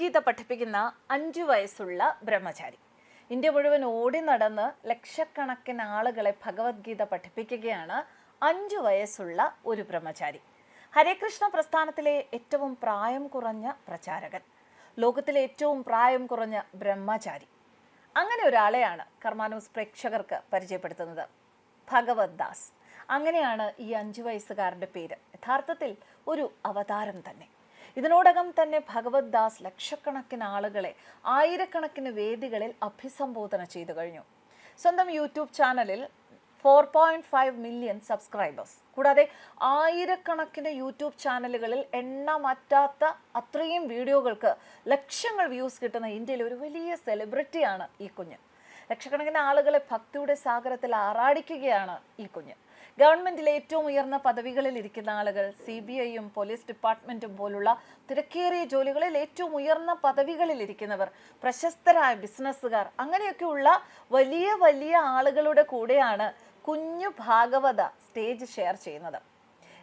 ഭഗവത്ഗീത പഠിപ്പിക്കുന്ന അഞ്ചു വയസ്സുള്ള ബ്രഹ്മചാരി. ഇന്ത്യ മുഴുവൻ ഓടി നടന്ന് ലക്ഷക്കണക്കിന് ആളുകളെ ഭഗവത്ഗീത പഠിപ്പിക്കുകയാണ് അഞ്ചു വയസ്സുള്ള ഒരു ബ്രഹ്മചാരി. ഹരേകൃഷ്ണ പ്രസ്ഥാനത്തിലെ ഏറ്റവും പ്രായം കുറഞ്ഞ പ്രചാരകൻ. ലോകത്തിലെ ഏറ്റവും പ്രായം കുറഞ്ഞ ബ്രഹ്മചാരി. അങ്ങനെ ഒരാളെയാണ് കർമാനൂസ് പ്രേക്ഷകർക്ക് പരിചയപ്പെടുത്തുന്നത്. ഭഗവത് ദാസ്. അങ്ങനെയാണ് ഈ അഞ്ചു വയസ്സുകാരന്റെ പേര്. യഥാർത്ഥത്തിൽ ഒരു അവതാരം തന്നെ. ഇതിനോടകം തന്നെ ഭഗവത് ദാസ് ലക്ഷക്കണക്കിന് ആളുകളെ ആയിരക്കണക്കിന് വേദികളിൽ അഭിസംബോധന ചെയ്തു കഴിഞ്ഞു. സ്വന്തം യൂട്യൂബ് ചാനലിൽ four point five million subscribers കൂടാതെ ആയിരക്കണക്കിന് യൂട്യൂബ് ചാനലുകളിൽ എണ്ണമറ്റാത്ത അത്രയും വീഡിയോകൾക്ക് ലക്ഷങ്ങൾ വ്യൂസ് കിട്ടുന്ന ഇന്ത്യയിലെ ഒരു വലിയ സെലിബ്രിറ്റിയാണ് ഈ കുഞ്ഞ്. ലക്ഷക്കണക്കിന് ആളുകളെ ഭക്തിയുടെ സാഗരത്തിൽ ആറാടിക്കുകയാണ് ഈ കുഞ്ഞ്. ഗവൺമെന്റിലെ ഏറ്റവും ഉയർന്ന പദവികളിൽ ഇരിക്കുന്ന ആളുകൾ സി ബി ഐയും പോലീസ് ഡിപ്പാർട്ട്മെന്റും പോലുള്ള തിരക്കേറിയ ജോലികളിൽ ഏറ്റവും ഉയർന്ന പദവികളിൽ ഇരിക്കുന്നവർ പ്രശസ്തരായ ബിസിനസ്സുകാർ അങ്ങനെയൊക്കെയുള്ള വലിയ വലിയ ആളുകളുടെ കൂടെയാണ് കുഞ്ഞു ഭാഗവത സ്റ്റേജ് ഷെയർ ചെയ്യുന്നത്.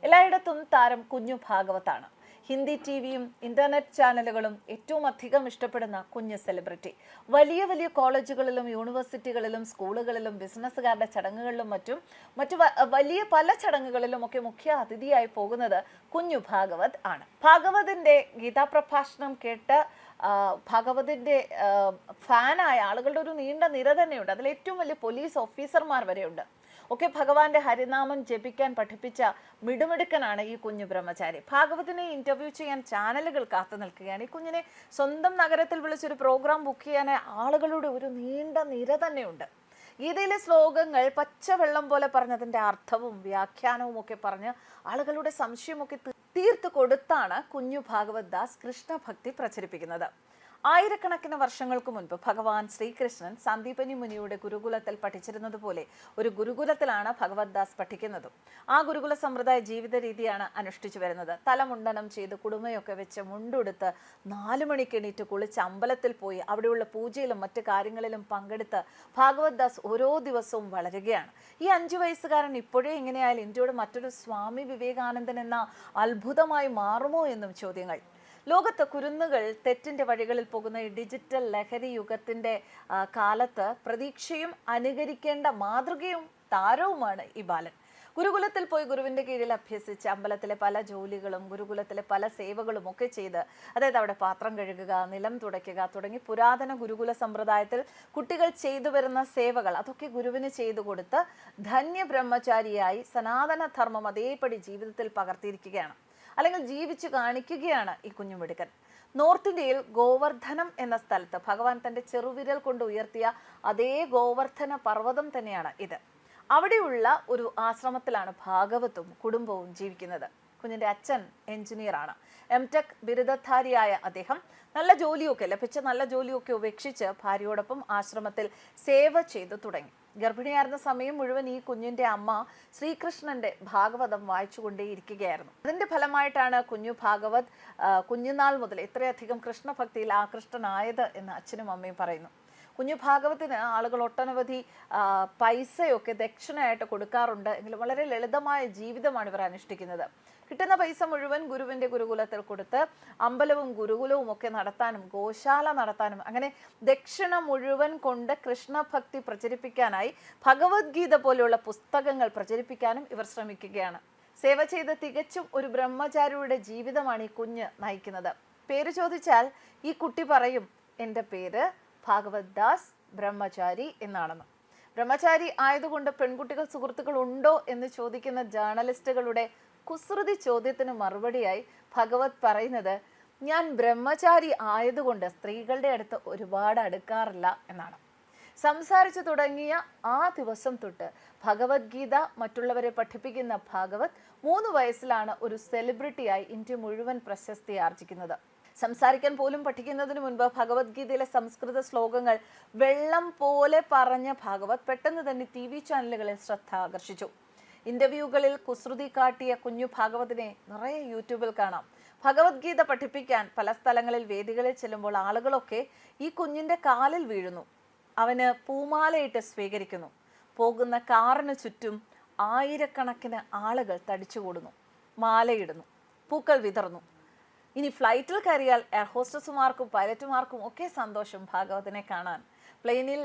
എല്ലായിടത്തും താരം കുഞ്ഞു ഭാഗവതാണ്. ഹിന്ദി ടിവിയും ഇന്റർനെറ്റ് ചാനലുകളും ഏറ്റവും അധികം ഇഷ്ടപ്പെടുന്ന കുഞ്ഞ് സെലിബ്രിറ്റി. വലിയ വലിയ കോളേജുകളിലും യൂണിവേഴ്സിറ്റികളിലും സ്കൂളുകളിലും ബിസിനസ്സുകാരുടെ ചടങ്ങുകളിലും മറ്റും മറ്റു വലിയ പല ചടങ്ങുകളിലും ഒക്കെ മുഖ്യ അതിഥിയായി പോകുന്നത് കുഞ്ഞു ഭാഗവത് ആണ്. ഭാഗവതിന്റെ ഗീതാപ്രഭാഷണം കേട്ട് ആ, ഫാനായ ആളുകളുടെ ഒരു നീണ്ട നിര തന്നെയുണ്ട്. അതിൽ ഏറ്റവും വലിയ പോലീസ് ഓഫീസർമാർ വരെയുണ്ട്. ഒക്കെ ഭഗവാന്റെ ഹരിനാമം ജപിക്കാൻ പഠിപ്പിച്ച മിടുമിടുക്കനാണ് ഈ കുഞ്ഞു ബ്രഹ്മചാരി. ഭാഗവതിനെ ഇന്റർവ്യൂ ചെയ്യാൻ ചാനലുകൾ കാത്തു നിൽക്കുകയാണ്. ഈ കുഞ്ഞിനെ സ്വന്തം നഗരത്തിൽ വിളിച്ചൊരു പ്രോഗ്രാം ബുക്ക് ചെയ്യാൻ ആളുകളുടെ ഒരു നീണ്ട നിര തന്നെയുണ്ട്. ഗീതയിലെ ശ്ലോകങ്ങൾ പച്ചവെള്ളം പോലെ പറഞ്ഞതിന്റെ അർത്ഥവും വ്യാഖ്യാനവും ഒക്കെ പറഞ്ഞ് ആളുകളുടെ സംശയമൊക്കെ തീർത്ത് കൊടുത്താണ് കുഞ്ഞു ഭാഗവത് ദാസ് കൃഷ്ണഭക്തി പ്രചരിപ്പിക്കുന്നത്. ആയിരക്കണക്കിന് വർഷങ്ങൾക്ക് മുൻപ് ഭഗവാൻ ശ്രീകൃഷ്ണൻ സന്ദീപനി മുനിയുടെ ഗുരുകുലത്തിൽ പഠിച്ചിരുന്നത് പോലെ ഒരു ഗുരുകുലത്തിലാണ് ഭഗവത് ദാസ് പഠിക്കുന്നതും. ആ ഗുരുകുല സമ്പ്രദായ ജീവിത രീതിയാണ് അനുഷ്ഠിച്ചു വരുന്നത്. തലമുണ്ടനം ചെയ്ത് കുടുമയൊക്കെ വെച്ച് മുണ്ടുടുത്ത് നാലു മണിക്ക് എണീറ്റ് കുളിച്ച് അമ്പലത്തിൽ പോയി അവിടെയുള്ള പൂജയിലും മറ്റു കാര്യങ്ങളിലും പങ്കെടുത്ത് ഭാഗവത് ദാസ് ഓരോ ദിവസവും വളരുകയാണ്. ഈ അഞ്ചു വയസ്സുകാരൻ ഇപ്പോഴേ എങ്ങനെയായാലും ഇന്ത്യയുടെ മറ്റൊരു സ്വാമി വിവേകാനന്ദൻ എന്ന അത്ഭുതമായി മാറുമോ എന്നും ചോദ്യങ്ങൾ. ലോകത്ത് കുരുന്നുകൾ തെറ്റിന്റെ വഴികളിൽ പോകുന്ന ഈ ഡിജിറ്റൽ ലഹരി യുഗത്തിന്റെ കാലത്ത് പ്രതീക്ഷയും അനുകരിക്കേണ്ട മാതൃകയും താരവുമാണ് ഈ ബാലൻ. ഗുരുകുലത്തിൽ പോയി ഗുരുവിന്റെ കീഴിൽ അഭ്യസിച്ച് അമ്പലത്തിലെ പല ജോലികളും ഗുരുകുലത്തിലെ പല സേവകളും ഒക്കെ ചെയ്ത് അതായത് അവിടെ പാത്രം കഴുകുക നിലം തുടയ്ക്കുക തുടങ്ങി പുരാതന ഗുരുകുല സമ്പ്രദായത്തിൽ കുട്ടികൾ ചെയ്തു വരുന്ന സേവകൾ അതൊക്കെ ഗുരുവിന് ചെയ്തു കൊടുത്ത് ധന്യ ബ്രഹ്മചാരിയായി സനാതന ധർമ്മം അതേപടി ജീവിതത്തിൽ പകർത്തിയിരിക്കുകയാണ്. അല്ലെങ്കിൽ ജീവിച്ചു കാണിക്കുകയാണ് ഈ കുഞ്ഞുമിടുക്കൻ. നോർത്ത് ഇന്ത്യയിൽ ഗോവർദ്ധനം എന്ന സ്ഥലത്ത് ഭഗവാൻ തന്റെ ചെറുവിരൽ കൊണ്ട് ഉയർത്തിയ അതേ ഗോവർദ്ധന പർവതം തന്നെയാണ് ഇത്. അവിടെയുള്ള ഒരു ആശ്രമത്തിലാണ് ഭാഗവത്തും കുടുംബവും ജീവിക്കുന്നത്. കുഞ്ഞിന്റെ അച്ഛൻ എഞ്ചിനീയറാണ് എം ടെക് ബിരുദധാരിയായ അദ്ദേഹം നല്ല ജോലിയൊക്കെ ലഭിച്ച നല്ല ജോലിയൊക്കെ ഉപേക്ഷിച്ച് ഭാര്യയോടൊപ്പം ആശ്രമത്തിൽ സേവ ചെയ്തു തുടങ്ങി. ഗർഭിണിയായിരുന്ന സമയം മുഴുവൻ ഈ കുഞ്ഞിന്റെ അമ്മ ശ്രീകൃഷ്ണന്റെ ഭാഗവതം വായിച്ചുകൊണ്ടേയിരിക്കുകയായിരുന്നു. അതിന്റെ ഫലമായിട്ടാണ് കുഞ്ഞു ഭാഗവത് കുഞ്ഞുനാൾ മുതൽ ഇത്രയധികം കൃഷ്ണഭക്തിയിൽ ആകൃഷ്ടനായത് എന്ന് അച്ഛനും അമ്മയും പറയുന്നു. കുഞ്ഞു ഭാഗവത്തിന് ആളുകൾ ഒട്ടനവധി പൈസയൊക്കെ ദക്ഷിണയായിട്ട് കൊടുക്കാറുണ്ട്. എങ്കിലും വളരെ ലളിതമായ ജീവിതമാണ് ഇവർ അനുഷ്ഠിക്കുന്നത്. കിട്ടുന്ന പൈസ മുഴുവൻ ഗുരുവിന്റെ ഗുരുകുലത്തിൽ കൊടുത്ത് അമ്പലവും ഗുരുകുലവും ഒക്കെ നടത്താനും ഗോശാല നടത്താനും അങ്ങനെ ദക്ഷിണ മുഴുവൻ കൊണ്ട് കൃഷ്ണഭക്തി പ്രചരിപ്പിക്കാനായി ഭഗവത്ഗീത പോലെയുള്ള പുസ്തകങ്ങൾ പ്രചരിപ്പിക്കാനും ഇവർ ശ്രമിക്കുകയാണ്. സേവ ചെയ്ത് തികച്ചും ഒരു ബ്രഹ്മചാരിയുടെ ജീവിതമാണ് ഈ കുഞ്ഞ് നയിക്കുന്നത്. പേര് ചോദിച്ചാൽ ഈ കുട്ടി പറയും എന്റെ പേര് ഭാഗവത് ദാസ് ബ്രഹ്മചാരി എന്നാണെന്ന്. ബ്രഹ്മചാരി ആയതുകൊണ്ട് പെൺകുട്ടികൾ സുഹൃത്തുക്കൾ ഉണ്ടോ എന്ന് ചോദിക്കുന്ന ജേർണലിസ്റ്റുകളുടെ കുസൃതി ചോദ്യത്തിന് മറുപടിയായി ഭഗവത് പറയുന്നത് ഞാൻ ബ്രഹ്മചാരി ആയതുകൊണ്ട് സ്ത്രീകളുടെ അടുത്ത് ഒരുപാട് അടുക്കാറില്ല എന്നാണ്. സംസാരിച്ചു തുടങ്ങിയ ആ ദിവസം തൊട്ട് ഭഗവത്ഗീത മറ്റുള്ളവരെ പഠിപ്പിക്കുന്ന ഭാഗവത് മൂന്ന് വയസ്സിലാണ് ഒരു സെലിബ്രിറ്റിയായി ഇന്ത്യ മുഴുവൻ പ്രശസ്തി ആർജിക്കുന്നത്. സംസാരിക്കാൻ പോലും പഠിക്കുന്നതിന് മുൻപ് ഭഗവത്ഗീതയിലെ സംസ്കൃത ശ്ലോകങ്ങൾ വെള്ളം പോലെ പറഞ്ഞ ഭാഗവത് പെട്ടെന്ന് തന്നെ ടി വി ചാനലുകളിൽ ശ്രദ്ധ ആകർഷിച്ചു. ഇന്റർവ്യൂകളിൽ കുസൃതി കാട്ടിയ കുഞ്ഞു ഭാഗവതിനെ നിറയെ യൂട്യൂബിൽ കാണാം. ഭഗവത്ഗീത പഠിപ്പിക്കാൻ പല സ്ഥലങ്ങളിൽ വേദികളിൽ ചെല്ലുമ്പോൾ ആളുകളൊക്കെ ഈ കുഞ്ഞിന്റെ കാലിൽ വീഴുന്നു. അവന് പൂമാലയിട്ട് സ്വീകരിക്കുന്നു. പോകുന്ന കാറിന് ചുറ്റും ആയിരക്കണക്കിന് ആളുകൾ തടിച്ചുകൂടുന്നു. മാലയിടുന്നു. പൂക്കൾ വിതറുന്നു. ഇനി ഫ്ലൈറ്റിൽ കയറിയാൽ എയർ ഹോസ്റ്റസുമാർക്കും പൈലറ്റുമാർക്കും ഒക്കെ സന്തോഷം ഭാഗവതിനെ കാണാൻ. പ്ലെയിനിൽ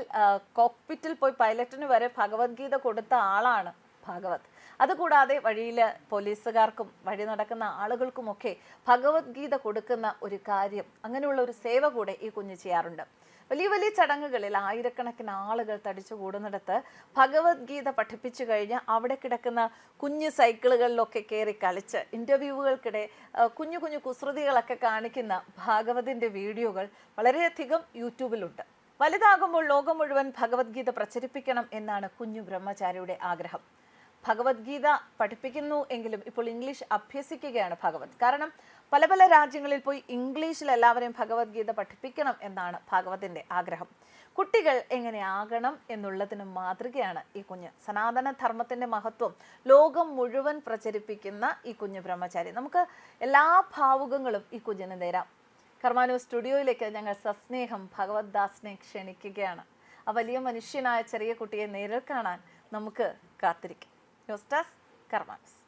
കോക്പിറ്റിൽ പോയി പൈലറ്റിന് വരെ ഭഗവത്ഗീത കൊടുത്ത ആളാണ് ഭാഗവത്. അതുകൂടാതെ വഴിയിൽ പോലീസുകാർക്കും വഴി നടക്കുന്ന ആളുകൾക്കുമൊക്കെ ഭഗവത്ഗീത കൊടുക്കുന്ന ഒരു കാര്യം അങ്ങനെയുള്ള ഒരു സേവ കൂടെ ഈ കുഞ്ഞ് ചെയ്യാറുണ്ട്. വലിയ വലിയ ചടങ്ങുകളിൽ ആയിരക്കണക്കിന് ആളുകൾ തടിച്ചു കൂടുന്നിടത്ത് ഭഗവത്ഗീത പഠിപ്പിച്ചു കഴിഞ്ഞ് അവിടെ കിടക്കുന്ന കുഞ്ഞു സൈക്കിളുകളിലൊക്കെ കയറി കളിച്ച് ഇന്റർവ്യൂവുകൾക്കിടെ കുഞ്ഞു കുഞ്ഞു കുസൃതികളൊക്കെ കാണിക്കുന്ന ഭാഗവതിന്റെ വീഡിയോകൾ വളരെയധികം യൂട്യൂബിലുണ്ട്. വലുതാകുമ്പോൾ ലോകം മുഴുവൻ ഭഗവത്ഗീത പ്രചരിപ്പിക്കണം എന്നാണ് കുഞ്ഞു ബ്രഹ്മചാരിയുടെ ആഗ്രഹം. ഭഗവത്ഗീത പഠിപ്പിക്കുന്നു എങ്കിലും ഇപ്പോൾ ഇംഗ്ലീഷ് അഭ്യസിക്കുകയാണ് ഭഗവത്. കാരണം പല പല രാജ്യങ്ങളിൽ പോയി ഇംഗ്ലീഷിൽ എല്ലാവരെയും ഭഗവത്ഗീത പഠിപ്പിക്കണം എന്നാണ് ഭാഗവതിന്റെ ആഗ്രഹം. കുട്ടികൾ എങ്ങനെയാകണം എന്നുള്ളതിന് മാതൃകയാണ് ഈ കുഞ്ഞ്. സനാതന ധർമ്മത്തിന്റെ മഹത്വം ലോകം മുഴുവൻ പ്രചരിപ്പിക്കുന്ന ഈ കുഞ്ഞു ബ്രഹ്മചാരി. നമുക്ക് എല്ലാ ഭാവുകങ്ങളും ഈ കുഞ്ഞിന് നേരാം. കർമാനു സ്റ്റുഡിയോയിലേക്ക് ഞങ്ങൾ സസ്നേഹം ഭഗവത് ദാസിനെ ക്ഷണിക്കുകയാണ്. ആ വലിയ മനുഷ്യനായ ചെറിയ കുട്ടിയെ നേരിൽ കാണാൻ നമുക്ക് കാത്തിരിക്കാം. News desk കർമാനൂസ്